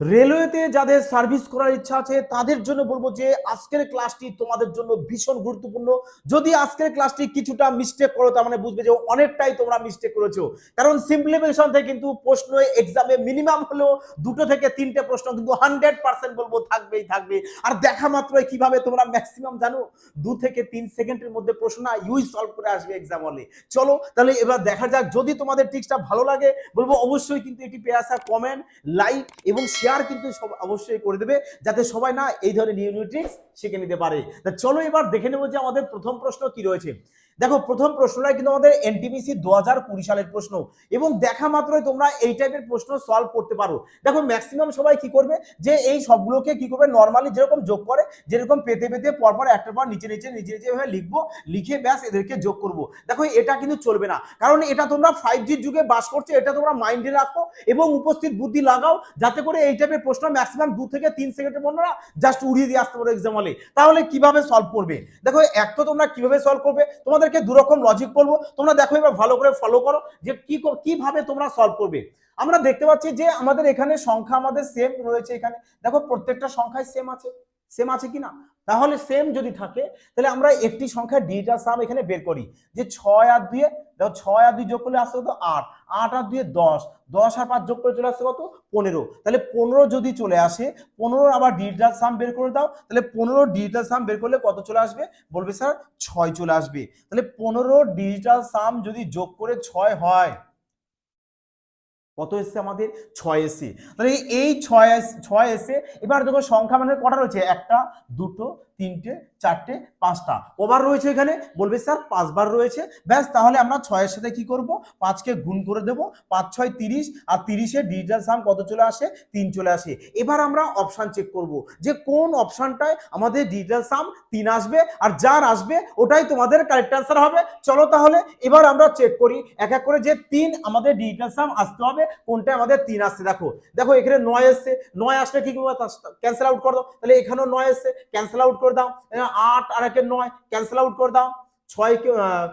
রেলওয়েতে যাদের সার্ভিস করার ইচ্ছা আছে, তাদের জন্য বলব যে আজকের ক্লাসটি তোমাদের জন্য ভীষণ গুরুত্বপূর্ণ। যদি আজকের ক্লাসটি কিছুটা মিস্টেক করো, তার মানে বুঝবে যে অনেকটাই তোমরা মিস্টেক করেছ। কারণ সিম্পলিফিকেশন থেকে কিন্তু প্রশ্ন এক্সামে মিনিমাম হলেও দুটো থেকে তিনটে প্রশ্ন কিন্তু হান্ড্রেড পার্সেন্ট বলব থাকবেই থাকবে আর দেখা মাত্রই কীভাবে তোমরা ম্যাক্সিমাম জানো? দু থেকে তিন সেকেন্ডের মধ্যে প্রশ্ন ইউই সলভ করে আসবে এক্সাম হলে চলো, তাহলে এবার দেখা যাক, যদি তোমাদের টিক্সটা ভালো লাগে, বলব অবশ্যই কিন্তু এটি পেয়ে আসা কমেন্ট লাইক এবং শেয়ার কিন্তু সব অবশ্যই করে দেবে যাতে সবাই না এই ধরনের নিউ নিউট্রিক্স শিখে নিতে পারে। তা চলো এবার দেখে নেব যে আমাদের প্রথম প্রশ্ন কি রয়েছে। দেখো, প্রথম প্রশ্নটা কিন্তু আমাদের এনটিপিসি দু হাজার কুড়ি সালের প্রশ্ন। এবং দেখা মাত্রই তোমরা এই টাইপের প্রশ্ন সলভ করতে পারো। দেখো ম্যাক্সিমাম সবাই কি করবে? যে এই সবগুলোকে কি করবে? নর্মালি যেরকম যোগ করে, যেরকম পেতে পেতে পরপর একটা পর নিচে নিচে নিচে নিচে ভাবে লিখব, লিখে ব্যাস এদেরকে যোগ করব। দেখো, এটা কিন্তু চলবে না। কারণ এটা তোমরা ফাইভ জির যুগে বাস করছ, এটা তোমরা মাইন্ডে রাখো এবং উপস্থিত বুদ্ধি লাগাও, যাতে করে এই টাইপের প্রশ্ন ম্যাক্সিমাম দু থেকে তিন সেকেন্ডের মধ্যে না জাস্ট উড়িয়ে দিয়ে আসতে পারো এক্সাম হলে তাহলে কীভাবে সলভ করবে? দেখো, এক তো তোমরা কীভাবে সলভ করবে? তোমাদেরকে দু রকম লজিক বলব। তোমরা দেখো, এবার ভালো করে ফলো করো যে কি কীভাবে তোমরা সলভ করবে। আমরা দেখতে পাচ্ছি যে আমাদের এখানে সংখ্যা আমাদের সেম রয়েছে এখানে। দেখো, প্রত্যেকটা সংখ্যায় সেম আছে। সেম আছে কি না তাহলে সেম যদি থাকে, তাহলে আমরা একটি সংখ্যা ডিটা সাম এখানে বের করি। যে ছয় আর দুয়ে, দেখো ছয় আর দুই যোগ করলে আসতে কত? আট। আট আর দুয়ে দশ। দশ আর পাঁচ যোগ করে চলে আসছে কত? পনেরো। তাহলে পনেরো যদি চলে আসে পনেরো আবার ডিজিটাল সাম বের করে দাও, তাহলে পনেরো ডিজিটাল সাম বের করলে কত চলে আসবে? বলবে স্যার ছয় চলে আসবে। তাহলে পনেরো ডিজিটাল সাম যদি যোগ করে ছয় হয় কত এসছে আমাদের? ছয় এসে তাহলে এই ছয় ছয় এসে এবার দেখো সংখ্যা মানে কটা রয়েছে? একটা, দুটো তিনটে, চারটে, পাঁচটা। ওবার রয়েছে এখানে? বলবে, স্যার, পাঁচবার রয়েছে। ব্যাস, তাহলে আমরা ছয়ের সাথে কি করব? পাঁচকে গুণ করে দেব। পাঁচ, ছয়, তিরিশ, আর তিরিশে ডিজিটাল সাম কত চলে আসে? তিন চলে আসে। এবার আমরা অপশান চেক করব যে কোন অপশানটায় আমাদের ডিজিটাল সাম তিন আসবে আর যার আসবে ওটাই তোমাদের কারেক্ট অ্যান্সার হবে। চলো তাহলে, এবার আমরা চেক করি। এক এক করে যে তিন আমাদের ডিজিটাল সাম আসতে হবে, কোনটায় আমাদের তিন আসছে? দেখো দেখো এখানে নয় এসছে। নয় আসলে কি ক্যান্সেল আউট করে তাহলে এখানেও নয় এসছে। ক্যান্সেল আউট করে দাও আট আর একে নয় ক্যান্সেল আউট করে দাও। ছয় কে আহ, আহ,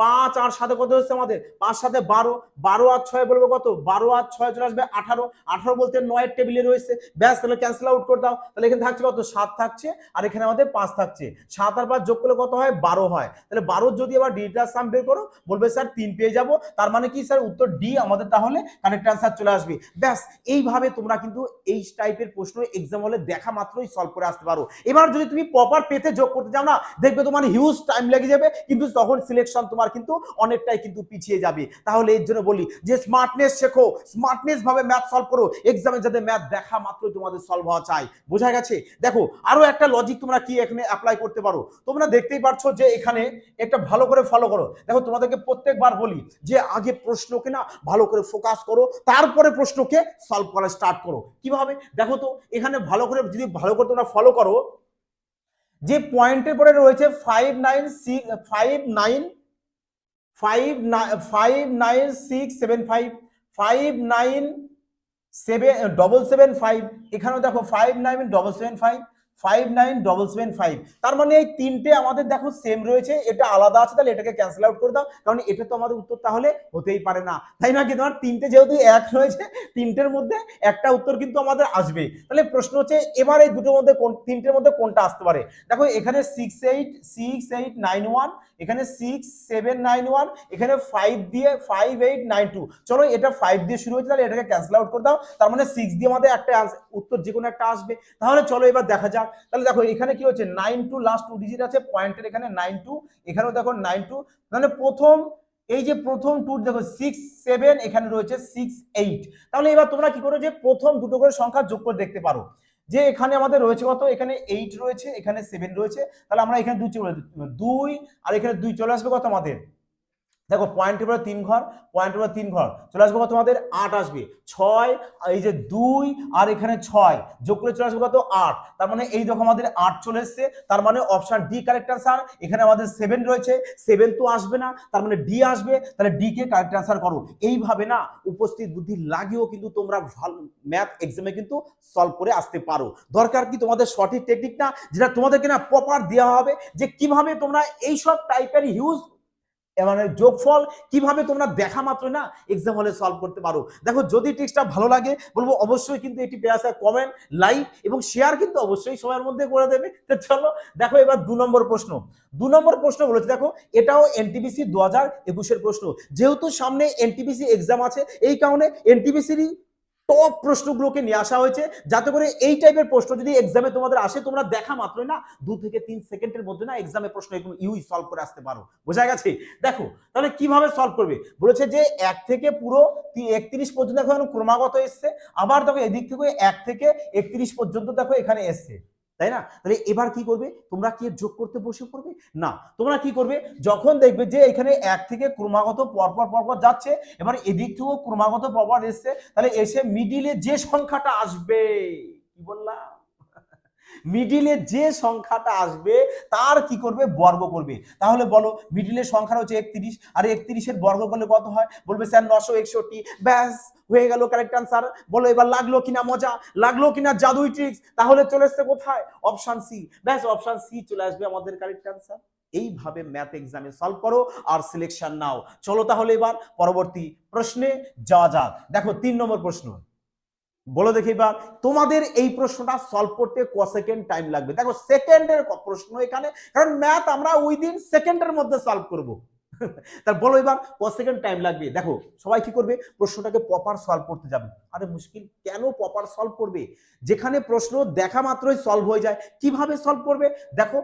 পাঁচ আর সাথে কত হচ্ছে আমাদের? পাঁচ সাথে বারো। বারো আর ছয় বলব কত? বারো আর ছয় চলে আসবে আঠারো। আঠারো বলতে নয়ের টেবিলে রয়েছে। ব্যাস, তাহলে ক্যান্সেল আউট করে দাও। তাহলে এখানে থাকছে কত? সাত থাকছে। আর এখানে আমাদের পাঁচ থাকছে। সাত আর পাঁচ যোগ করলে কত হয়? বারো হয়। তাহলে বারোর যদি আবার ডিজিটাল সাম বের করো, বলবে স্যার তিন পেয়ে যাব। তার মানে কি স্যার উত্তর ডি আমাদের তাহলে কারেক্ট অ্যান্সার চলে আসবে। ব্যাস, এইভাবে তোমরা কিন্তু এই টাইপের প্রশ্ন এক্সাম হলে দেখা মাত্রই সলভ করে আসতে পারো। এবার যদি তুমি প্রপার পেতে যোগ করতে যাও না, দেখবে তোমার হিউজ টাইম লেগে যাবে। কিন্তু তখন সিলেকশন তোমার কিন্তু অনেকটাই কিন্তু পিছিয়ে যাবে। তাহলে এর জন্য বলি যে স্মার্টনেস শেখো স্মার্টনেস ভাবে ম্যাথ সলভ করো এক্সামে যাতে ম্যাথ দেখা মাত্র তোমাদের সলভ হওয়া চাই। বোঝা গেছে? দেখো, আরও একটা লজিক তোমরা কি এখানে অ্যাপ্লাই করতে পারো? তোমরা দেখতেই পারছ যে এখানে একটা ভালো করে ফলো করো। দেখো, তোমাদেরকে প্রত্যেকবার বলি যে আগে প্রশ্নকে না ভালো করে ফোকাস করো, তারপরে প্রশ্নকে সলভ করা স্টার্ট করো। কীভাবে? দেখো তো, এখানে ভালো করে যদি ভালো করে তোমরা ফলো করো যে পয়েন্টের পরে রয়েছে five nine six five nine five five nine six seven five five nine seven double seven five এখানেও দেখো five nine double seven five five nine double seven five তার মানে এই তিনটে আমাদের দেখো সেম রয়েছে, এটা আলাদা আছে, তাহলে এটাকে ক্যান্সেল আউট করে দাও, কারণ এটা তো আমাদের উত্তর তাহলে হতেই পারে না। তাই না কি, তোমার তিনটে যেহেতু এক রয়েছে, তিনটের মধ্যে একটা উত্তর কিন্তু আমাদের আসবে তাহলে প্রশ্ন হচ্ছে, এবার এই দুটোর মধ্যে কোন, তিনটের মধ্যে কোনটা আসতে পারে? দেখো এখানে six eight six eight nine one এখানে সিক্স সেভেন নাইন ওয়ান এখানে ফাইভ দিয়ে ফাইভ এইট নাইন টু চলো এটা ফাইভ দিয়ে শুরু হয়েছে, তাহলে এটাকে ক্যান্সেল আউট করে দাও। তার মানে সিক্স দিয়ে আমাদের একটা উত্তর যে কোনো একটা আসবে। তাহলে চলো এবার দেখা যাক। তাহলে দেখো এখানে কি হচ্ছে? Nine two last two digit আছে পয়েন্টের এখানে নাইন টু এখানেও দেখো নাইন টু তাহলে প্রথম, এই যে প্রথম টু দেখো সিক্স সেভেন এখানে রয়েছে সিক্স এইট তাহলে এবার তোমরা কি করো যে প্রথম দুটো করে সংখ্যা যোগ করে দেখতে পারো। যে এখানে আমাদের রয়েছে কত? এখানে এইট রয়েছে, এখানে সেভেন রয়েছে। তাহলে আমরা এখানে দুই চলে দুই, আর এখানে দুই চলে আসবে কত আমাদের? দেখো পয়েন্টের পরে তিন ঘর পয়েন্টের পরে তিন ঘর। চলে আসবে তোমাদের? আট আসবে। ছয়, এই যে দুই আর এখানে ছয়, যোগ করে চলে আসবে কত? আট। তার মানে এই দেখো আমাদের আট চলে এসছে। তার মানে অপশন ডি কারেক্ট আনসার এখানে আমাদের সেভেন রয়েছে। সেভেন তো আসবে না। তার মানে ডি আসবে। তাহলে ডি কে কারেক্ট আনসার করো। এইভাবে না উপস্থিত বুদ্ধি লাগিয়েও কিন্তু তোমরা ভালো ম্যাথ এক্সামে কিন্তু সলভ করে আসতে পারো। দরকার কি তোমাদের সঠিক টেকনিক না? যেটা তোমাদেরকে না প্রপার দেওয়া হবে। যে কীভাবে তোমরা এইসব টাইপের হিউজ মানে যোগফল কীভাবে তোমরা দেখা মাত্র না এক্সাম হলে সলভ করতে পারো। দেখো, যদি টিক্সটা ভালো লাগে, বলব অবশ্যই কিন্তু এটি পেয়াসা কমেন্ট লাইক এবং শেয়ার কিন্তু অবশ্যই সময়ের মধ্যে করে দেবে। তো চলো, দেখো এবার দু নম্বর প্রশ্ন। দু নম্বর প্রশ্ন বলেছে, দেখো, এটাও এনটিপিসি দু হাজার একুশের প্রশ্ন। যেহেতু সামনে এনটিপিসি এক্সাম আছে, এই কারণে এনটিপিসিরই টপ প্রশ্নগুলোকে নিয়ে আসা হয়েছে। যাতে করে এই টাইপের প্রশ্ন যদি এক্সামে তোমাদের আসে, তোমরা দেখা মাত্রই না, দু থেকে তিন সেকেন্ডের মধ্যে না এক্সামে প্রশ্ন এগুলো ইউই সলভ করে আসতে পারো। বোঝা গেছে? দেখো, তাহলে কীভাবে সলভ করবে? বলেছে যে এক থেকে পুরো একত্রিশ পর্যন্ত এখন ক্রমাগত এসছে। আবার দেখো এদিক থেকে এক থেকে একত্রিশ পর্যন্ত দেখো এখানে এসছে। তাই না? তাহলে এবার কি করবে? তোমরা কি যোগ করতে বসে পড়বে? না। তোমরা কি করবে? যখন দেখবে যে এখানে এক থেকে ক্রমাগত পরপর পরপর যাচ্ছে, এবার এদিক থেকেও ক্রমাগত পরপর এসছে, তাহলে এসে মিডিলে যে সংখ্যাটা আসবে, কি বললাম? মিডিলে যে সংখ্যাটা আসবে, তার কি করবে? বর্গ করবে। তাহলে বলো, মিডিলের সংখ্যাটা হচ্ছে একত্রিশ, আর একত্রিশের বর্গ করলে কত হয়? বলবে, স্যার, নশো একষট্টি। ব্যাস, হয়ে গেল কারেক্ট আনসার বলো, এবার লাগল কিনা মজা? লাগল কিনা জাদুই ট্রিক্স তাহলে চলে এসছে কোথায়? অপশন সি ব্যাস অপশন সি চলে আসবে আমাদের কারেক্ট আনসার এইভাবে ম্যাথ এক্সামে সলভ করো আর সিলেকশন নাও। চলো তাহলে এবার পরবর্তী প্রশ্নে যাওয়া যাক। দেখো, তিন নম্বর প্রশ্ন। বলো দেখি এবার, তোমাদের এই প্রশ্নটা সলভ করতে ক সেকেন্ড টাইম লাগবে? দেখো সেকেন্ডের প্রশ্ন এখানে, কারণ ম্যাথ আমরা উইদিন সেকেন্ডের মধ্যে সলভ করব। তার বলো এবার, ক সেকেন্ড টাইম লাগবে? দেখো, সবাই কি করবে? প্রশ্নটাকে প্রপার সলভ করতে যাবে। আরে মুশকিল, কেন প্রপার সলভ করবে? যেখানে প্রশ্ন দেখা মাত্রই সলভ হয়ে যায়, কীভাবে সলভ করবে? দেখো,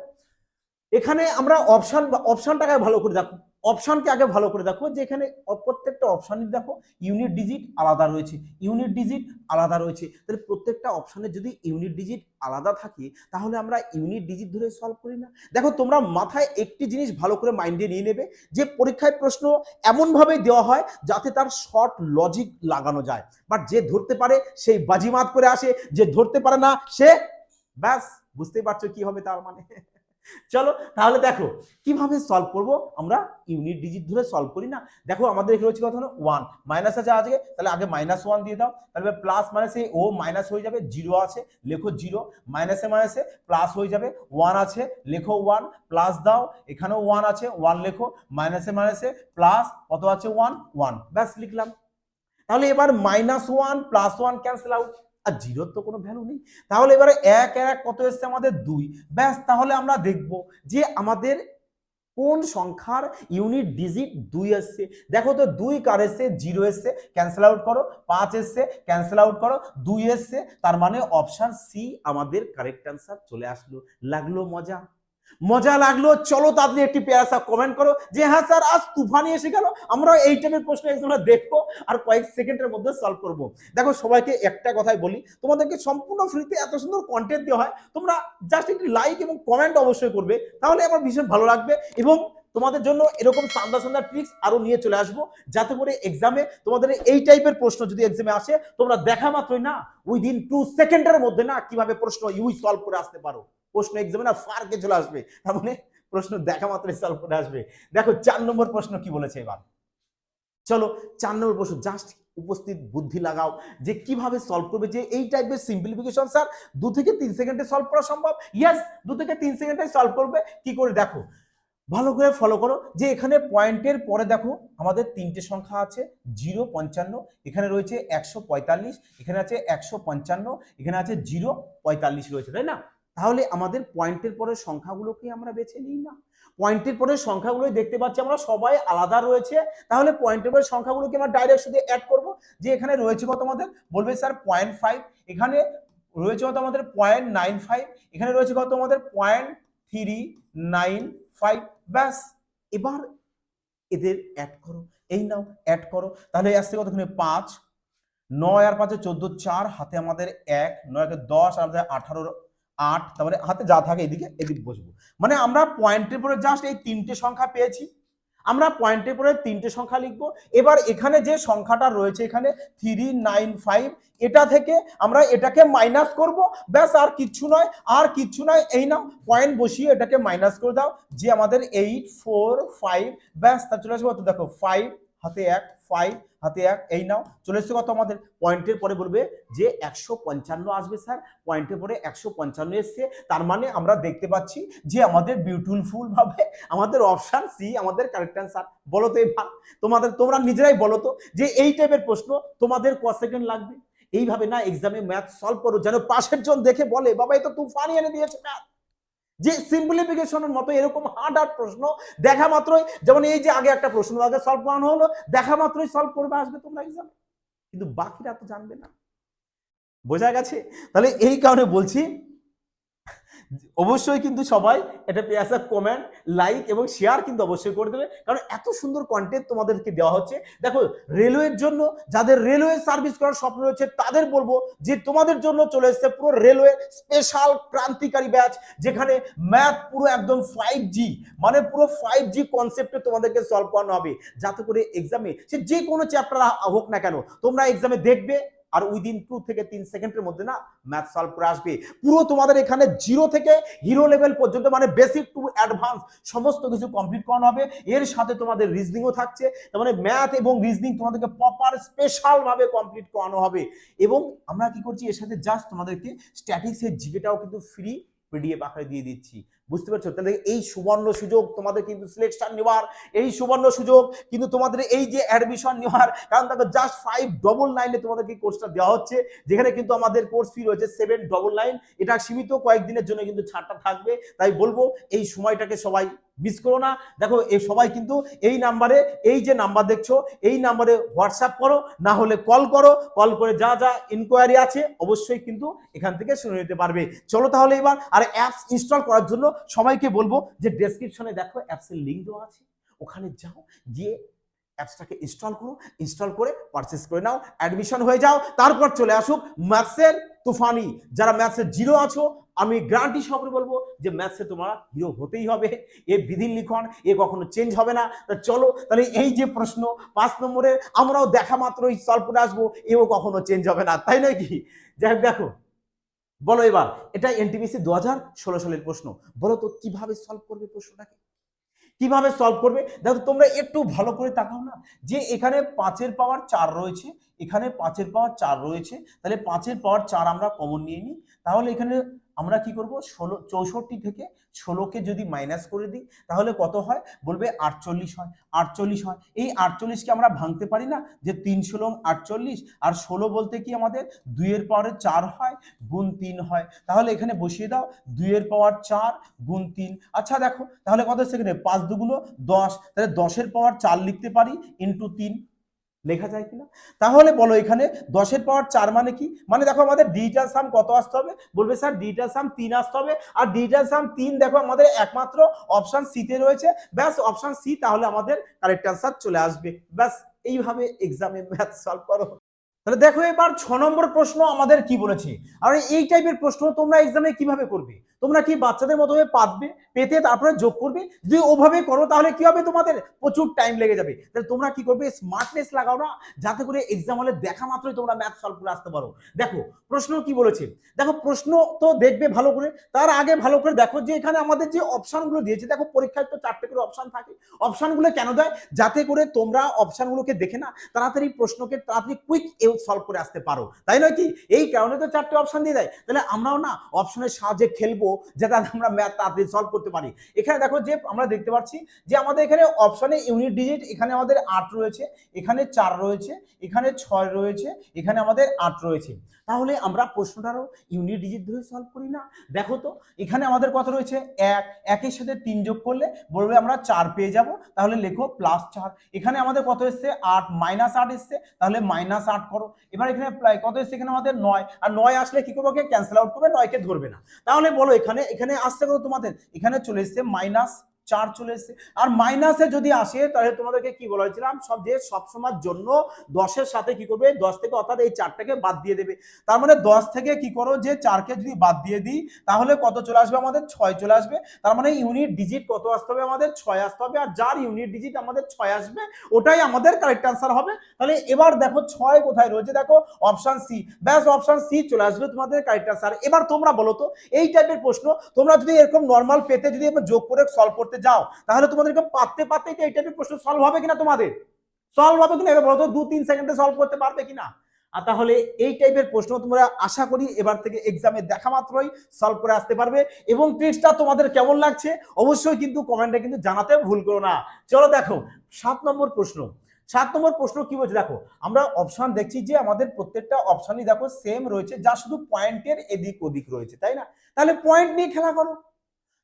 এখানে আমরা অপশন অপশনটাকে ভালো করে দেখো। অপশনকে আগে ভালো করে দেখো, যে এখানে প্রত্যেকটা অপশনের দেখো ইউনিট ডিজিট আলাদা রয়েছে। ইউনিট ডিজিট আলাদা রয়েছে। তাহলে প্রত্যেকটা অপশনের যদি ইউনিট ডিজিট আলাদা থাকে, তাহলে আমরা ইউনিট ডিজিট ধরে সলভ করি না। দেখো, তোমরা মাথায় একটি জিনিস ভালো করে মাইন্ডে নিয়ে নেবে, যে পরীক্ষায় প্রশ্ন এমনভাবে দেওয়া হয় যাতে তার শর্ট লজিক লাগানো যায়। বাট যে ধরতে পারে সেই বাজিমাত করে আসে, যে ধরতে পারে না, সে ব্যাস, বুঝতেই পারছ কি হবে তার মানে। চলো, তাহলে দেখো, কীভাবে সলভ করব? আমরা ইউনিট ডিজিট ধরে সলভ করি না? দেখো, আমাদের এখানে হচ্ছে কথা হলো ওয়ান মাইনাস আছে আজকে, তাহলে আগে মাইনাস ওয়ান দিয়ে দাও। তাহলে প্লাস মাইনাসে ও মাইনাস হয়ে যাবে জিরো আছে, লেখো জিরো মাইনাসে মাইনাসে প্লাস হয়ে যাবে ওয়ান আছে, লেখো ওয়ান প্লাস দাও, এখানেও ওয়ান আছে ওয়ান লেখো। মাইনাসে মাইনাসে প্লাস কত আছে? ওয়ান ওয়ান ব্যাস, লিখলাম। তাহলে এবার minus one plus one cancel out আর জিরোর তো কোনো ভ্যালু নেই। তাহলে এবারে এক এক কত এসছে আমাদের? দুই। ব্যাস, তাহলে আমরা দেখব যে আমাদের কোন সংখ্যার ইউনিট ডিজিট দুই এসছে। দেখো তো, দুই কার এসছে? জিরো এসছে। ক্যান্সেল আউট করো। পাঁচ এসছে। ক্যান্সেল আউট করো। দুই এসছে। তার মানে অপশান সি আমাদের কারেক্ট অ্যান্সার চলে আসলো। লাগল মজা। মজা লাগল, চলো তাদের একটি পেয়াসা কমেন্ট করো। যে হ্যাঁ স্যার, আজ তুফানি এসে গেল, আমরা এই টাইপের প্রশ্ন আমরা দেখব আর কয়েক সেকেন্ডের মধ্যে সলভ করব। দেখো, সবাইকে একটা কথাই বলি, তোমাদেরকে সম্পূর্ণ ফ্রিতে এত সুন্দর কন্টেন্ট দেওয়া হয়, তোমরা জাস্ট একটি লাইক এবং কমেন্ট অবশ্যই করবে, তাহলে আমার ভীষণ ভালো লাগবে এবং তোমাদের জন্য এরকম সান্দা সান্দা ট্রিক্স আরও নিয়ে চলে আসব, যাতে করে এক্সামে তোমাদের এই টাইপের প্রশ্ন যদি এক্সামে আসে, তোমরা দেখা মাত্রই না উইদিন টু সেকেন্ডের মধ্যে না কীভাবে প্রশ্ন ইউই সলভ করে আসতে পারো। প্রশ্ন এক্সামে না ফারকে চলে আসবে। তার মানে প্রশ্ন দেখা মাত্রই সলভ করে আসবে। দেখো, চার নম্বর প্রশ্ন কি বলেছে এবার? চলো, চার নম্বর প্রশ্ন জাস্ট উপস্থিত, বুদ্ধি লাগাও যে কীভাবে সলভ করবে যে এই টাইপের সিম্পলিফিকেশন স্যার দু থেকে তিন সেকেন্ডে সলভ করা সম্ভব? ইয়েস দু থেকে তিন সেকেন্ডে সলভ করবে। কি করে? দেখো, ভালো করে ফলো করো যে এখানে পয়েন্টের পরে দেখো, আমাদের তিনটে সংখ্যা আছে জিরো পঞ্চান্ন, এখানে রয়েছে একশো পঁয়তাল্লিশ, এখানে আছে একশো পঞ্চান্ন, এখানে আছে জিরো পঁয়তাল্লিশ রয়েছে, তাই না? তাহলে আমাদের পয়েন্টের পরের সংখ্যাগুলোকে আমরা বেছে নিই না। পয়েন্টের পরের সংখ্যাগুলোই দেখতে পাচ্ছি আমরা সবাই আলাদা রয়েছে। তাহলে পয়েন্টের পরের সংখ্যাগুলোকে আমরা ডাইরেক্ট শুধু অ্যাড করব। যে এখানে রয়েছে কত আমাদের? বলবে স্যার পয়েন্ট ফাইভ এখানে রয়েছে কত আমাদের? পয়েন্ট নাইন ফাইভ এখানে রয়েছে কত আমাদের? পয়েন্ট থ্রি নাইন ফাইভ ব্যাস, এবার এদের অ্যাড করো। এই নাও অ্যাড করো। তাহলে আসছে কতক্ষণে পাঁচ। নয় আর পাঁচে চোদ্দ, চার। হাতে আমাদের এক। নয়কে দশ, আর আমাদের আঠারোর আট, তারপরে হাতে যা থাকে এদিকে এদিক বসবো। মানে আমরা পয়েন্টের পরে জাস্ট এই তিনটে সংখ্যা পেয়েছি। আমরা পয়েন্টের পরে তিনটে সংখ্যা লিখব। এবার এখানে যে সংখ্যাটা রয়েছে এখানে থ্রি নাইন ফাইভ এটা থেকে আমরা এটাকে মাইনাস করব। ব্যাস, আর কিচ্ছু নয়, আর কিচ্ছু নয়, এই নাও পয়েন্ট বসিয়ে এটাকে মাইনাস করে দাও। যে আমাদের এইট ফোর ফাইভ ব্যাস তা চলে আসব। তো দেখো ফাইভ হাতে এক ফাইভ হাতে এক, এই নাও। চলে এসছে কত আমাদের পয়েন্টের পরে বলবে যে একশো পঞ্চান্ন আসবে স্যার পয়েন্টের পরে একশো পঞ্চান্ন এসছে। তার মানে আমরা দেখতে পাচ্ছি যে আমাদের বিউটিফুল ভাবে আমাদের অপশন সি আমাদের কারেক্ট অ্যান্সার বলো তো এবার তোমাদের, তোমরা নিজেরাই বলো তো যে এই টাইপের প্রশ্ন তোমাদের ক সেকেন্ড লাগবে? এইভাবে না এক্সামে ম্যাথ সলভ করো, যেন পাশের জন দেখে বলে, বাবা এই তো তুফানি এনে দিয়েছে ম্যাথ যে সিম্পলিফিকেশনের মতো এরকম হার্ড হার্ড প্রশ্ন দেখা মাত্রই, যেমন এই যে আগে একটা প্রশ্ন, আগে সলভ করানো হলো, দেখা মাত্রই সলভ করবে, আসবে তোমরা এক্সাম কিন্তু বাকিরা তো জানবে না। বোঝা গেছে? তাহলে এই কারণে বলছি অবশ্যই কিন্তু সবাই এটা পেয়াসা কমেন্ট, লাইক এবং শেয়ার কিন্তু অবশ্যই করে দেবে। কারণ এত সুন্দর কন্টেন্ট তোমাদেরকে দেওয়া হচ্ছে। দেখো, রেলওয়ের জন্য যাদের রেলওয়ে সার্ভিস করার স্বপ্ন রয়েছে, তাদের বলব যে তোমাদের জন্য চলে এসেছে পুরো রেলওয়ে স্পেশাল ক্রান্তিকারী ব্যাচ যেখানে ম্যাথ পুরো একদম ফাইভ জি মানে পুরো ফাইভ জি কনসেপ্টে তোমাদেরকে সলভ করানো হবে। যাতে করে এক্সামে সে যে কোনো চ্যাপ্টার হোক না কেন, তোমরা এক্সামে দেখবে আর উইদিন টু থেকে তিন সেকেন্ডের মধ্যে না ম্যাথ সলভ করে আসবে। পুরো তোমাদের এখানে জিরো থেকে হিরো লেভেল পর্যন্ত মানে বেসিক টু অ্যাডভান্স সমস্ত কিছু কমপ্লিট করানো হবে। এর সাথে তোমাদের রিজনিংও থাকছে। তার মানে ম্যাথ এবং রিজনিং তোমাদেরকে প্রপার স্পেশালভাবে কমপ্লিট করানো হবে। এবং আমরা কি করছি, এর সাথে জাস্ট তোমাদেরকে স্ট্যাটিক্সের জিকেটাও কিন্তু ফ্রি পিডিএফ আকারে দিয়ে দিচ্ছি। বুঝতে পারছ? তাহলে এই সুবর্ণ সুযোগ তোমাদের কিন্তু সিলেকশন নেওয়ার, এই সুবর্ণ সুযোগ কিন্তু তোমাদের এই যে অ্যাডমিশন নেওয়ার, কারণ দেখো জাস্ট ফাইভ ডবল নাইনে তোমাদেরকে কোর্সটা দেওয়া হচ্ছে, যেখানে কিন্তু আমাদের কোর্স ফি রয়েছে সেভেন ডবল নাইন এটা সীমিত কয়েকদিনের জন্য কিন্তু ছাড়টা থাকবে। তাই বলব, এই সময়টাকে সবাই মিস করো না। দেখো এই সবাই কিন্তু এই নাম্বারে এই যে নাম্বার দেখছ, এই নাম্বারে হোয়াটসঅ্যাপ করো, না হলে কল করো। কল করে যা যা ইনকোয়ারি আছে, অবশ্যই কিন্তু এখান থেকে শুনে নিতে পারবে। চলো তাহলে এবার, আর অ্যাপস ইনস্টল করার জন্য সবাইকে বলব যে ডেসক্রিপশনে দেখো অ্যাপসের লিঙ্ক দেওয়া আছে। ওখানে যাও, গিয়ে অ্যাপসটাকে ইনস্টল করো ইনস্টল করে পারচেস করে নাও অ্যাডমিশন হয়ে যাও। তারপর চলে আসুক ম্যাথসের তুফানি। যারা ম্যাথসের জিরো আছো, আমি গ্যারান্টি সহকারে বলব যে ম্যাথসে তোমার হিরো হতেই হবে। এ বিধির লিখন, এ কখনো চেঞ্জ হবে না। তা চলো, তাহলে এই যে প্রশ্ন, পাঁচ নম্বরে আমরাও দেখা মাত্রই সলভ করে আসব, এও কখনো চেঞ্জ হবে না। তাই নয় কি? যাই হোক, দেখো। বলো এবার এটা এনটিপিসি দু হাজার ষোলো সালের প্রশ্ন। বলো তো, কীভাবে সলভ করবে প্রশ্নটাকে? কীভাবে সলভ করবে? দেখো তোমরা একটু ভালো করে তাকাও না। যে এখানে পাঁচের পাওয়ার চার রয়েছে, এখানে পাঁচের পাওয়ার চার রয়েছে, তাহলে পাঁচের পাওয়ার চার আমরা কমন নিয়ে নিই। তাহলে এখানে আমরা কি করব? ষোলো, চৌষট্টি থেকে ষোলোকে যদি মাইনাস করে দিই, তাহলে কত হয়? বলবে আটচল্লিশ হয়। আটচল্লিশ হয়। এই আটচল্লিশকে আমরা ভাঙতে পারি না? যে তিন ষোলো আটচল্লিশ, আর ষোলো বলতে কি আমাদের? দুইয়ের পাওয়ারে চার হয়, গুণ তিন হয়। তাহলে এখানে বসিয়ে দাও, দুইয়ের পাওয়ার চার, গুণ তিন। আচ্ছা দেখো, তাহলে কত সেখানে পাঁচ দুগুলো দশ। তাহলে দশের পাওয়ার চার লিখতে পারি ইন্টু তিন। লেখা যায় কিনা? তাহলে বলো এখানে দশের পাওয়ার চার মানে কি? মানে দেখো আমাদের ডিজিটাল সাম কত আসতে হবে? বলবে স্যার ডিজিটাল সাম তিন আসতে হবে। আর ডিজিটাল সাম তিন দেখো আমাদের একমাত্র অপশান সিতে রয়েছে। ব্যাস অপশান সি তাহলে আমাদের কারেক্ট অ্যান্সার চলে আসবে। ব্যাস, এইভাবে এক্সামে ম্যাথ সলভ করো। তাহলে দেখো এবার ছ নম্বর প্রশ্ন আমাদের কি বলেছে? আর এই টাইপের প্রশ্ন তোমরা এক্সামে কীভাবে করবে? তোমরা কি বাচ্চাদের মতো পাতবে, পেতে তারপরে যোগ করবে? যদি ওভাবে করো তাহলে কি হবে তোমাদের? প্রচুর টাইম লেগে যাবে। তাহলে তোমরা কি করবে? স্মার্টনেস লাগাও না, যাতে করে এক্সাম হলে দেখা মাত্রই তোমরা ম্যাথ সলভ করে আসতে পারো। দেখো, প্রশ্ন কি বলেছে? দেখো, প্রশ্ন তো দেখবে ভালো করে। তার আগে ভালো করে দেখো যে এখানে আমাদের যে অপশানগুলো দিয়েছে, দেখো পরীক্ষায় তো চারটে করে অপশন থাকে। অপশনগুলো কেন দেয়? যাতে করে তোমরা অপশানগুলোকে দেখে না, তাড়াতাড়ি প্রশ্নকে তাড়াতাড়ি কুইক সলভ করে আসতে পারো। তাই নয় কি? এই কারণে তো চারটে অপশান দিয়ে দেয়। তাহলে আমরাও না অপশনের সাহায্যে খেলব, যাতে আমরা ম্যাথ তাড়াতাড়ি সলভ করতে পারি। এখানে দেখো যে আমরা দেখতে পাচ্ছি যে আমাদের এখানে অপশানে ইউনিট ডিজিট এখানে আমাদের আট রয়েছে, এখানে চার রয়েছে, এখানে ছয় রয়েছে, এখানে আমাদের আট রয়েছে। তাহলে আমরা প্রশ্নটারও ইউনিট ডিজিট ধরে সলভ করি না। দেখো তো, এখানে আমাদের কথা রয়েছে? এক। একের সাথে তিন যোগ করলে বলবে আমরা চার পেয়ে যাব। তাহলে লেখো প্লাস চার। এখানে আমাদের কত এসছে? আট। মাইনাস আট এসছে। তাহলে মাইনাস আট করো। এবার এখানে কত এসছে? এখানে আমাদের নয়। আর নয় আসলে কি করব? ক্যান্সেল আউট করবে। নয়কে ধরবে না। তাহলে বলো এখানে এখানে আসছে কত তোমাদের? এখানে চলে এসছে মাইনাস চার চলে এসছে। আর মাইনাসে যদি আসে, তাহলে তোমাদেরকে কি বলা সব যে সবসময়ের জন্য দশের সাথে কি করবে? দশ থেকে অর্থাৎ এই চারটাকে বাদ দিয়ে দেবে। তার মানে দশ থেকে কি করো যে চারকে যদি বাদ দিয়ে দিই, তাহলে কত চলে আসবে আমাদের? ছয় চলে আসবে। তার মানে ইউনিট ডিজিট কত আসতে হবে আমাদের? ছয় আসতে হবে। আর যার ইউনিট ডিজিট আমাদের ছয় আসবে, ওটাই আমাদের কারেক্ট আনসার হবে। তাহলে এবার দেখো ছয় কোথায় রয়েছে? দেখো অপশন সি ব্যাস অপশন সি চলে আসবে তোমাদের কারেক্ট আনসার এবার তোমরা বলো তো, এই টাইপের প্রশ্ন, তোমরা যদি এরকম নর্মাল পেতে যদি যোগ করে সলভ করতে যাও, তাহলে তোমাদের এরকম পাততে পাততে এই টাইপের প্রশ্ন সলভ হবে কিনা তোমাদের? সলভ হবে কিনা? এবার বলো দু তিন সেকেন্ডে সলভ করতে পারবে কিনা? আর তাহলে এই টাইপের প্রশ্ন তোমরা আশা করি এবার থেকে এক্সামে দেখা মাত্রই সলভ করে আসতে পারবে। এবং ট্রিক্সটা তোমাদের কেমন লাগছে? অবশ্যই কিন্তু কমেন্টে কিন্তু জানাতে ভুল করো না। চলো দেখো, সাত নম্বর প্রশ্ন। সাত নম্বর প্রশ্ন কি বলছে? দেখো, আমরা অপশন দেখছি যে আমাদের প্রত্যেকটা অপশনই দেখো সেম রয়েছে, যা শুধু পয়েন্টের এদিক ওদিক রয়েছে, তাই না? তাহলে পয়েন্ট নিয়ে খেলা করো।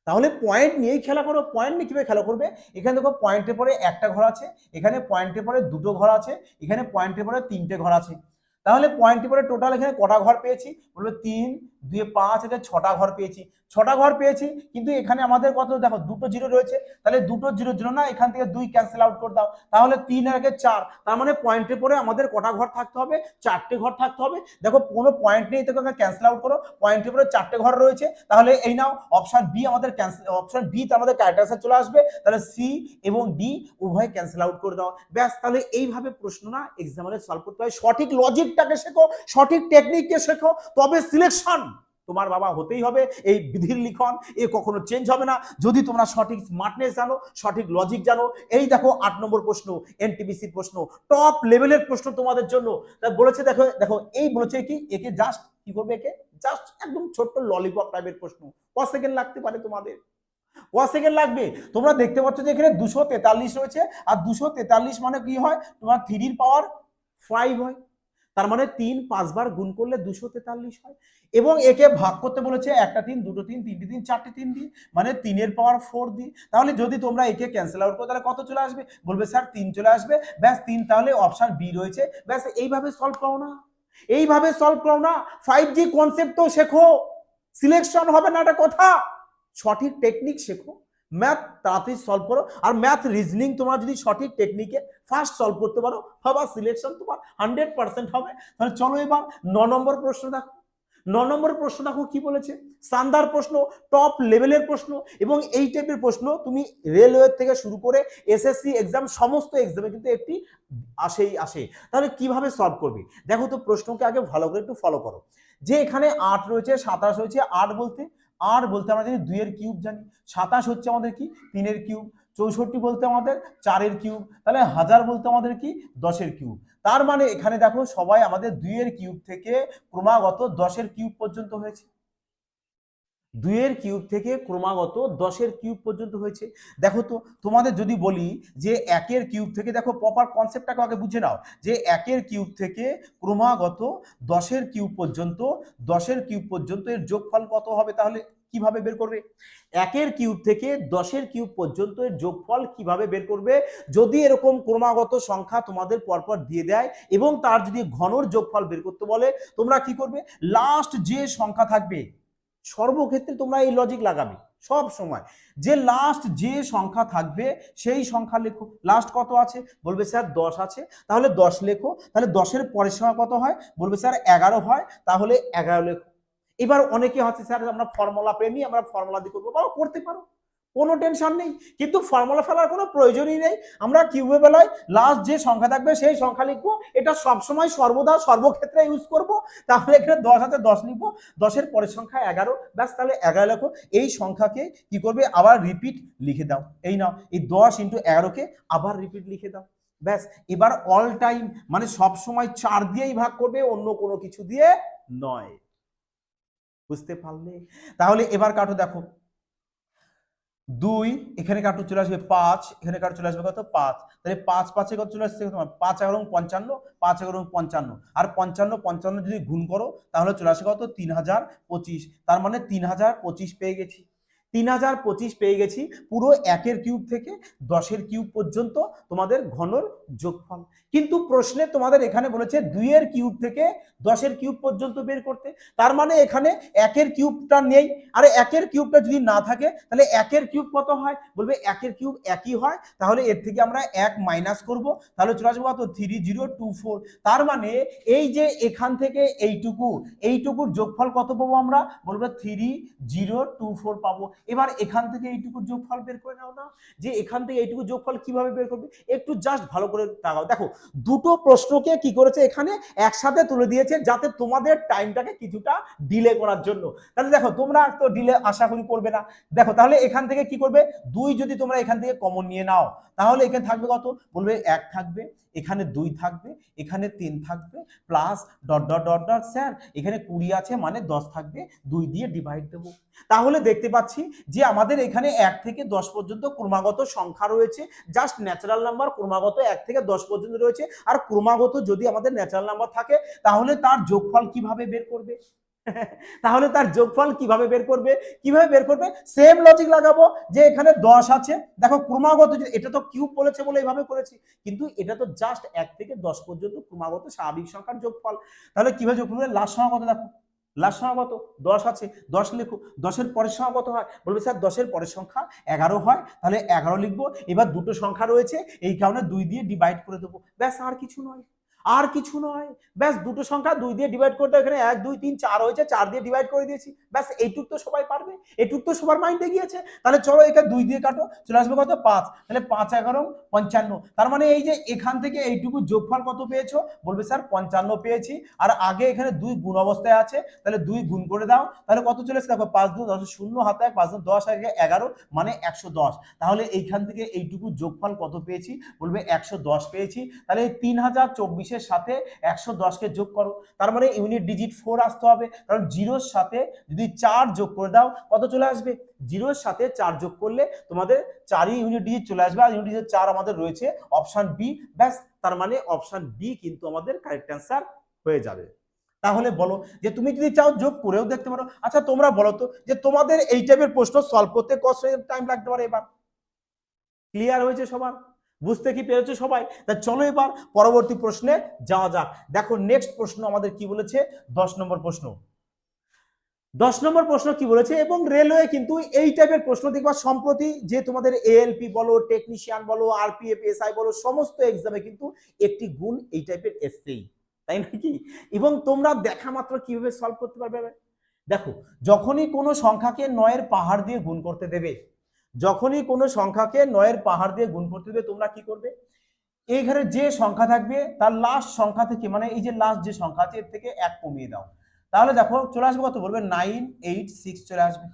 তাহলে পয়েন্ট নিয়েই খেলা করো পয়েন্ট নিয়ে কীভাবে খেলা করবে? এখানে দেখো পয়েন্টের পরে একটা ঘর আছে, এখানে পয়েন্টের পরে দুটো ঘর আছে, এখানে পয়েন্টের পরে তিনটে ঘর আছে। তাহলে পয়েন্টের পরে টোটাল এখানে কটা ঘর পেয়েছি? বলবে তিন দুয়ে পাঁচ এখানে ছটা ঘর পেয়েছি। ছটা ঘর পেয়েছি, কিন্তু এখানে আমাদের কত? দেখো, দুটো জিরো রয়েছে। তাহলে দুটো জিরো জিরো না, এখান থেকে দুই ক্যান্সেল আউট করে দাও। তাহলে তিন একে চার, তার মানে পয়েন্টে পরে আমাদের কটা ঘর থাকতে হবে? চারটে ঘর থাকতে হবে। দেখো, কোনো পয়েন্ট নেই, তোকে ক্যান্সেল আউট করো। পয়েন্টে পরে চারটে ঘর রয়েছে। তাহলে এই নাও অপশান বি আমাদের ক্যান্সেল অপশান বি তে আমাদের ক্যারেক্টার চলে আসবে। তাহলে সি এবং ডি উভয় ক্যান্সেল আউট করে দাও। ব্যাস, তাহলে এইভাবে প্রশ্ন না এক্সামিনে সলভ করতে হয়। সঠিক লজিকটাকে শেখো, সঠিক টেকনিককে শেখো, তবে সিলেকশন তোমার বাবা হতেই হবে। এই বিধির লিখন এ কখনো চেঞ্জ হবে না। যদি তোমরা সঠিক স্মার্টনেস জানো, সঠিক লজিক জানো, এই দেখো আট নম্বর প্রশ্ন এনটিবিসির প্রশ্ন টপ লেভেলের প্রশ্ন তোমাদের জন্য। বলেছে দেখো দেখো, এই বলেছে কি, একে জাস্ট কি করবে একে? জাস্ট একদম ছোট্ট ললিপপ টাইপের প্রশ্ন। ক সেকেন্ড লাগতে পারে তোমাদের? ক সেকেন্ড লাগবে? তোমরা দেখতে পাচ্ছ যে এখানে দুশো তেতাল্লিশ রয়েছে। আর দুশো তেতাল্লিশ মানে কি হয়? তোমার থ্রির পাওয়ার ফাইভ হয়। তার মানে তিন পাঁচবার গুণ করলে দুশো তেতাল্লিশ হয়। এবং একে ভাগ করতে বলেছে একটা তিন, দুটো তিন, তিনটে তিন, চারটে তিন দিন মানে তিনের পাওয়ার ফোর দিন তাহলে যদি তোমরা একে ক্যান্সেল আউট করো, তাহলে কত চলে আসবে? বলবে, স্যার, তিন চলে আসবে। ব্যাস, তিন তাহলে অপশান বি রয়েছে। ব্যাস, এইভাবে সলভ করো না। এইভাবে সলভ করো না। ফাইভ জি কনসেপ্ট তো শেখো। সিলেকশন হবে না একটা কথা। সঠিক টেকনিক শেখো। ম্যাথ তাড়াতাড়ি সলভ করো। আর ম্যাথ রিজনিং তোমরা যদি সঠিক টেকনিকে ফার্স্ট সলভ করতে পারো বাবা সিলেকশন তোমার হান্ড্রেড পার্সেন্ট হবে। তাহলে চলো এবার ন নম্বর প্রশ্ন দেখো। ন নম্বর প্রশ্ন দেখো কি বলেছে? সান্দার প্রশ্ন টপ লেভেলের প্রশ্ন এবং এই টাইপের প্রশ্ন তুমি রেলওয়ে থেকে শুরু করে এসএসসি এক্সাম সমস্ত এক্সামে কিন্তু একটি আসেই আসে তাহলে কীভাবে সলভ করবে? দেখো তো প্রশ্নকে আগে ভালো করে একটু ফলো করো। যে এখানে আট রয়েছে, সাতাশ রয়েছে, আট বলতে আর বলতে আমরা জানি দুইয়ের কিউব জানি। সাতাশ হচ্ছে আমাদের কি? তিনের কিউব। চৌষট্টি বলতে আমাদের চারের কিউব। তাহলে হাজার বলতে আমাদের কি? দশের কিউব। তার মানে এখানে দেখো সবাই আমাদের দুইয়ের কিউব থেকে ক্রমাগত দশের কিউব পর্যন্ত হয়েছে। দুইয়ের কিউব থেকে ক্রমাগত দশের কিউব পর্যন্ত হয়েছে। দেখো তো, তোমাদের যদি বলি যে একের কিউব থেকে, দেখো প্রপার কনসেপ্টটাকে আগে বুঝে নাও, যে একের কিউব থেকে ক্রমাগত দশের কিউব পর্যন্ত, দশের কিউব পর্যন্ত এর যোগফল কত হবে তাহলে কীভাবে বের করবে? একের কিউব থেকে দশের কিউব পর্যন্ত এর যোগফল কীভাবে বের করবে? যদি এরকম ক্রমাগত সংখ্যা তোমাদের পরপর দিয়ে দেয় এবং তার যদি ঘনর যোগফল বের করতে বলে, তোমরা কি করবে? লাস্ট যে সংখ্যা থাকবে সর্বক্ষেত্রে তোমরা এই লজিক লাগাবে, সব সময়। যে লাস্ট যে সংখ্যা থাকবে, সেই সংখ্যা লেখো। লাস্ট কত আছে? বলবে স্যার দশ আছে। তাহলে দশ লেখো। তাহলে দশের পরের সংখ্যা কত হয়? বলবে স্যার এগারো হয়। তাহলে এগারো লেখো। এবার অনেকে হচ্ছে স্যার আমরা ফর্মুলা প্রেমী, আমরা ফর্মুলা দিয়ে করব। করতে পারো। কোনো টেনশন নেই। কিন্তু ফর্মুলা ফেলার কোনো প্রয়োজনই নেই। আমরা কিউবে বেলায় লাস্ট যে সংখ্যা থাকবে সেই সংখ্যা লিখব। এটা সবসময় সর্বদা সর্বক্ষেত্রে ইউজ করব। তাহলে এখানে দশ আছে, দশ লিখব। দশের পরের সংখ্যা এগারো। ব্যাস, তাহলে এগারো লেখো। এই সংখ্যাকে কি করবে? আবার রিপিট লিখে দাও। এই নাও, এই দশ ইন্টু এগারোকে আবার রিপিট লিখে দাও। ব্যাস, এবার অল টাইম মানে সব সময় চার দিয়েই ভাগ করবে, অন্য কোনো কিছু দিয়ে নয়। বুঝতে পারলে? তাহলে এবার কাটো, দেখো। দুই, এখানে কাটো চলে আসবে পাঁচ, এখানে কাটো চলে আসবে কত? পাঁচ। তাহলে পাঁচ, পাঁচে কত চলে আসছে? তোমার পাঁচ এগারো পঞ্চান্ন, পাঁচ এগারো পঞ্চান্ন। আর পঞ্চান্ন পঞ্চান্ন যদি গুণ করো, তাহলে চলে আসে কত? তিন হাজার পঁচিশ। তার মানে তিন হাজার পঁচিশ পেয়ে গেছি। তিন হাজার পঁচিশ পেয়ে গেছি পুরো একের কিউব থেকে দশের কিউব পর্যন্ত তোমাদের ঘনর যোগফল। কিন্তু প্রশ্নে তোমাদের এখানে বলেছে দুইয়ের কিউব থেকে দশের কিউব পর্যন্ত বের করতে। তার মানে এখানে একের কিউবটা নেই। আর একের কিউবটা যদি না থাকে, তাহলে একের কিউব কত হয়? বলবে একের কিউব একই হয়। তাহলে এর থেকে আমরা এক মাইনাস করব। তাহলে চলে আসব কত? থ্রি জিরো টু ফোর তার মানে এই যে এখান থেকে এইটুকু, এইটুকুর যোগফল কত পাবো আমরা? বলব থ্রি জিরো টু ফোর পাবো। এবার এখান থেকে এইটুকুর যোগফল বের করে নাও না, যে এখান থেকে এইটুকু যোগফল কীভাবে বের করবে, একটু জাস্ট ভালো করে তাকাও দেখো, দুটো প্রশ্নকে কি করেছে এখানে? একসাথে তুলে দিয়েছে যাতে তোমাদের টাইমটাকে কিছুটা ডিলে করার জন্য। তাহলে দেখো, তোমরা তো ডিলে আশা করি করবে না। দেখো, তাহলে এখান থেকে কি করবে? দুই যদি তোমরা এখান থেকে কমন নিয়ে নাও, তাহলে এখানে থাকবে কত? বলবে এক থাকবে। এখানে দুই থাকবে, এখানে তিন থাকবে plus dot dot dot dot sir এখানে কুড়ি আছে মানে দশ থাকবে, দুই দিয়ে ডিভাইড দেবো। তাহলে দেখতে পাচ্ছি যে আমাদের এখানে এক থেকে দশ পর্যন্ত ক্রমাগত সংখ্যা রয়েছে জাস্ট ন্যাচারাল নাম্বার ক্রমাগত এক থেকে দশ পর্যন্ত রয়েছে, আর ক্রমাগত যদি আমাদের ন্যাচারাল নাম্বার থাকে, তাহলে তার যোগফল কীভাবে বের করবে? তাহলে তার যোগফল কীভাবে বের করবে? কীভাবে বের করবে? সেম লজিক লাগাবো যে এখানে দশ আছে। দেখো, ক্রমাগত এটা তো কিউব বলেছে বলে এইভাবে করেছি। কিন্তু এটা তো জাস্ট এক থেকে দশ পর্যন্ত ক্রমাগত স্বাভাবিক সংখ্যার যোগফল। তাহলে কীভাবে যোগ করবে লাস্ট সংখ্যা কত দেখো। লাস্ট সংখ্যা কত দশ আছে। দশ লেখো। দশের পরের সংখ্যা কত হয়। বলবে, স্যার, দশের পরের সংখ্যা এগারো হয়। তাহলে এগারো লিখব। এবার দুটো সংখ্যা রয়েছে। এই কারণে দুই দিয়ে ডিভাইড করে দেবো। ব্যাস, আর কিছু নয়। আর কিছু নয়। ব্যাস, দুটো সংখ্যা, দুই দিয়ে ডিভাইড করতে এখানে এক, দুই, তিন, চার হয়েছে, চার দিয়ে ডিভাইড করে দিয়েছি। ব্যাস, এইটুক তো সবাই পারবে। এইটুক তো সবার মাইন্ডে গিয়েছে। তাহলে চলো এখানে দুই দিয়ে কাটো, চলে আসবে কত? পাঁচ। তাহলে পাঁচ, এগারো, পঞ্চান্ন। তার মানে এই যে এখান থেকে এইটুকু যোগফল কত পেয়েছ? বলবে স্যার, পঞ্চান্ন পেয়েছি। আর আগে এখানে দুই গুণ অবস্থায় আছে, তাহলে দুই গুণ করে দাও। তাহলে কত চলে এসেছে? দেখো, পাঁচ দু দশ, শূন্য, হাতে এক, পাঁচ দশ আগে এগারো মানে একশো দশ। তাহলে এইখান থেকে এইটুকু যোগফল কত পেয়েছি? বলবে একশো দশ পেয়েছি। তাহলে তিন হাজার চব্বিশের সাথে একশো দশকে যোগ করো। তার মানে ইউনিট ডিজিট ফোর আসতে হবে। কারণ জিরোর সাথে যদি চার যোগ করে দাও, কত চলে আসবে? জিরোর সাথে চার যোগ করলে তোমাদের চারই ইউনিট ডিজিট চলে আসবে। আর ইউনিট ডিজিট চার আমাদের রয়েছে অপশন বি ব্যাস, তার মানে অপশন বি কিন্তু আমাদের কারেক্ট অ্যান্সার হয়ে যাবে। তাহলে বলো যে তুমি যদি চাও যোগ করেও দেখতে পারো। আচ্ছা তোমরা বলো তো যে তোমাদের এই টাইপের প্রশ্ন সলভ করতে কত টাইম লাগতে পারে এবার? ক্লিয়ার হয়েছে সবার? বুঝতে কি পেরেছ সবাই? তা চলো এবার পরবর্তী প্রশ্নে যাওয়া যাক। দেখো নেক্সট প্রশ্ন আমাদের কি বলেছে? দশ নম্বর প্রশ্ন। দশ নম্বর প্রশ্ন কি বলেছে? এবং রেলওয়ে কিন্তু এই টাইপের প্রশ্ন দেখবা সম্প্রতি যে তোমাদের এএলপি বলো টেকনিশিয়ান বলো আরপিএফ এসআই বলো, সমস্ত এক্সামে কিন্তু একটি গুণ এই টাইপের এসছেই। তাই নাকি এবং তোমরা দেখা মাত্র কীভাবে সলভ করতে পারবে? দেখো, যখনই কোনো সংখ্যাকে নয়ের পাহাড় দিয়ে গুণ করতে দেবে যখনই কোনো সংখ্যাকে নয়ের পাহাড় দিয়ে গুণ করতে দেবে, তোমরা কি করবে? এই এইখানে যে সংখ্যা থাকবে, তার লাস্ট সংখ্যা থেকে মানে এই যে লাস্ট যে সংখ্যা আছে, এর থেকে এক কমিয়ে দাও। তাহলে দেখো, চলে আসবে কত বলবে? নাইন এইট সিক্স চলে আসবে।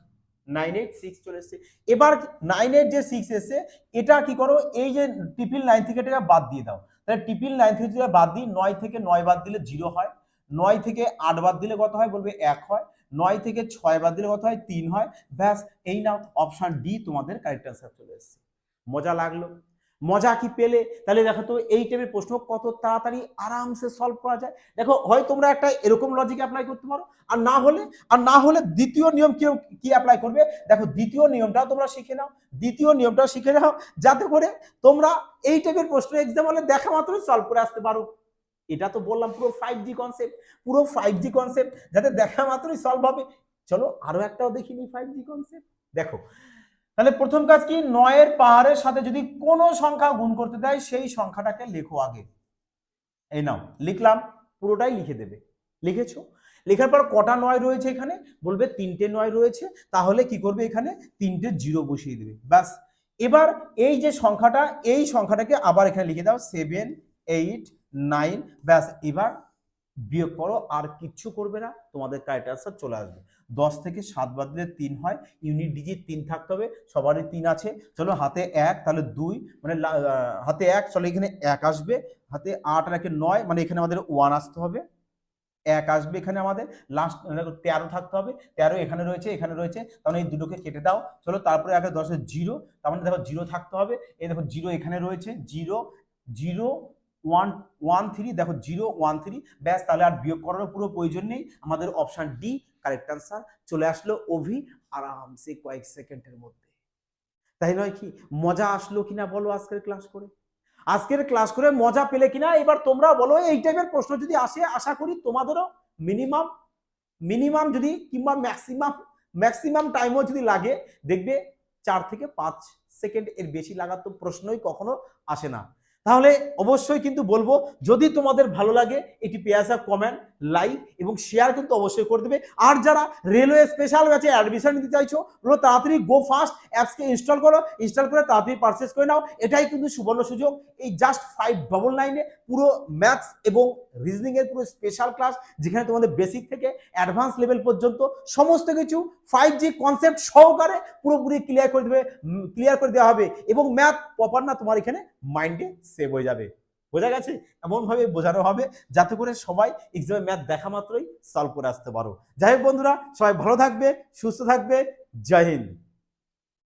নাইন এইট সিক্স চলে এসছে। এবার নাইন এইট যে সিক্স এসছে, এটা কি করো? এই যে ট্রিপল নাইন থেকে এটা বাদ দিয়ে দাও। তাহলে ট্রিপল নাইন থেকে বাদ দিই, নয় থেকে নয় বাদ দিলে জিরো হয়। নয় থেকে আট বাদ দিলে কত হয়? বলবে এক হয়। নয় থেকে ছয় বাদ দিলে কত হয়, তিন হয়। ব্যাস, এই নাও অপশন ডি তোমাদের কারেক্ট অ্যান্সার চলে এসছে। মজা লাগল। মজা কি পেলে? তাহলে দেখো তো, এই টাইপের প্রশ্ন কত তাড়াতাড়ি আরামসে সলভ করা যায়। দেখো, হয় তোমরা একটা এরকম লজিক অ্যাপ্লাই করতে পারো, আর না হলে, আর না হলে দ্বিতীয় নিয়ম কি কি অ্যাপ্লাই করবে? দেখো, দ্বিতীয় নিয়মটাও তোমরা শিখে নাও, দ্বিতীয় নিয়মটাও শিখে নাও, যাতে করে তোমরা এই টাইপের প্রশ্ন এক্সাম হলে দেখা মাত্র সলভ করে আসতে পারো। এটা তো বললাম পুরো ফাইভ জি কনসেপ্ট পুরো ফাইভ জি কনসেপ্ট যাতে দেখা মাত্রই সলভ হবে। চলো আরও একটাও দেখিনি ফাইভ জি কনসেপ্ট দেখো, তাহলে প্রথম কাজ কি? নয়ের পাহাড়ের সাথে যদি কোনো সংখ্যা গুণ করতে দেয়, সেই সংখ্যাটাকে লেখো আগে। এই নাও, লিখলাম, পুরোটাই লিখে দেবে। লিখেছো? লেখার পর কটা নয় রয়েছে এখানে? বলবে তিনটে নয় রয়েছে, তাহলে কি করবে এখানে? তিনটে জিরো বসিয়ে দেবে। ব্যাস। এবার এই যে সংখ্যাটা, এই সংখ্যাটাকে আবার এখানে লিখে দাও সেভেন এইট নাইন, ব্যাস, এবার বিয়োগ করো, আর কিচ্ছু করবে না, তোমাদের কারেক্ট আনসার চলে আসবে। দশ থেকে সাত বাদ দিলে তিন হয় ইউনিট ডিজিট তিন থাকতে হবে, সবারই তিন আছে। চলো হাতে এক, তাহলে দুই মানে হাতে এক, চলো এখানে এক আসবে, হাতে আট আর নয় মানে এখানে আমাদের ওয়ান আসতে হবে। এক আসবে এখানে আমাদের লাস্ট তেরো থাকতে হবে, তেরো এখানে রয়েছে এখানে রয়েছে মানে এই দুটোকে কেটে দাও। চলো তারপরে আগে দশের জিরো, তার মানে দেখো জিরো থাকতে হবে, এই দেখো জিরো এখানে রয়েছে, zero zero one one three দেখো জিরো ওয়ান থ্রি ব্যাস তাহলে আর বিয়োগ করার পুরো প্রয়োজন নেই। আমাদের অপশান ডি কারেক্ট আনসার চলে আসলো ওভি আরামসে কয়েক সেকেন্ডের মধ্যে। তাই নয় কি? মজা আসলো কিনা বলো আজকের ক্লাস করে? আজকের ক্লাস করে মজা পেলে কিনা? এবার তোমরা বলো, এই টাইপের প্রশ্ন যদি আসে, আশা করি তোমাদেরও মিনিমাম মিনিমাম যদি কিংবা ম্যাক্সিমাম ম্যাক্সিমাম টাইমও যদি লাগে, দেখবে চার থেকে পাঁচ সেকেন্ড এর বেশি লাগার তো প্রশ্নই কখনো আসে না। তাহলে অবশ্যই কিন্তু বলব যদি তোমাদের ভালো লাগে এটি পেয়াসা কমেন্ট। লাইক এবং শেয়ার কিন্তু অবশ্যই করে দেবে। আর যারা রেলওয়ে স্পেশাল ব্যাচে অ্যাডমিশন নিতে চাইছো ওগুলো তাড়াতাড়ি গো ফাস্ট অ্যাপসকে ইনস্টল করো। ইনস্টল করে তাড়াতাড়ি পারচেস করে নাও। এটাই কিন্তু সুবর্ণ সুযোগ। এই জাস্ট ফাইভ ডবল নাইনে পুরো ম্যাথস এবং রিজনিংয়ের পুরো স্পেশাল ক্লাস যেখানে তোমাদের বেসিক থেকে অ্যাডভান্স লেভেল পর্যন্ত সমস্ত কিছু ফাইভ জি কনসেপ্ট সহকারে পুরোপুরি ক্লিয়ার করে দেবে ক্লিয়ার করে দেওয়া হবে এবং ম্যাথ প্রপার না তোমার এখানে মাইন্ডে সেভ হয়ে যাবে। বোঝা গেছে? এমনভাবে বোঝানো হবে যাতে করে সবাই এক্সামে ম্যাথ দেখা মাত্রই সলভ করে আসতে পারো। যাই হোক বন্ধুরা, সবাই ভালো থাকবে, সুস্থ থাকবে, জয় হিন্দ।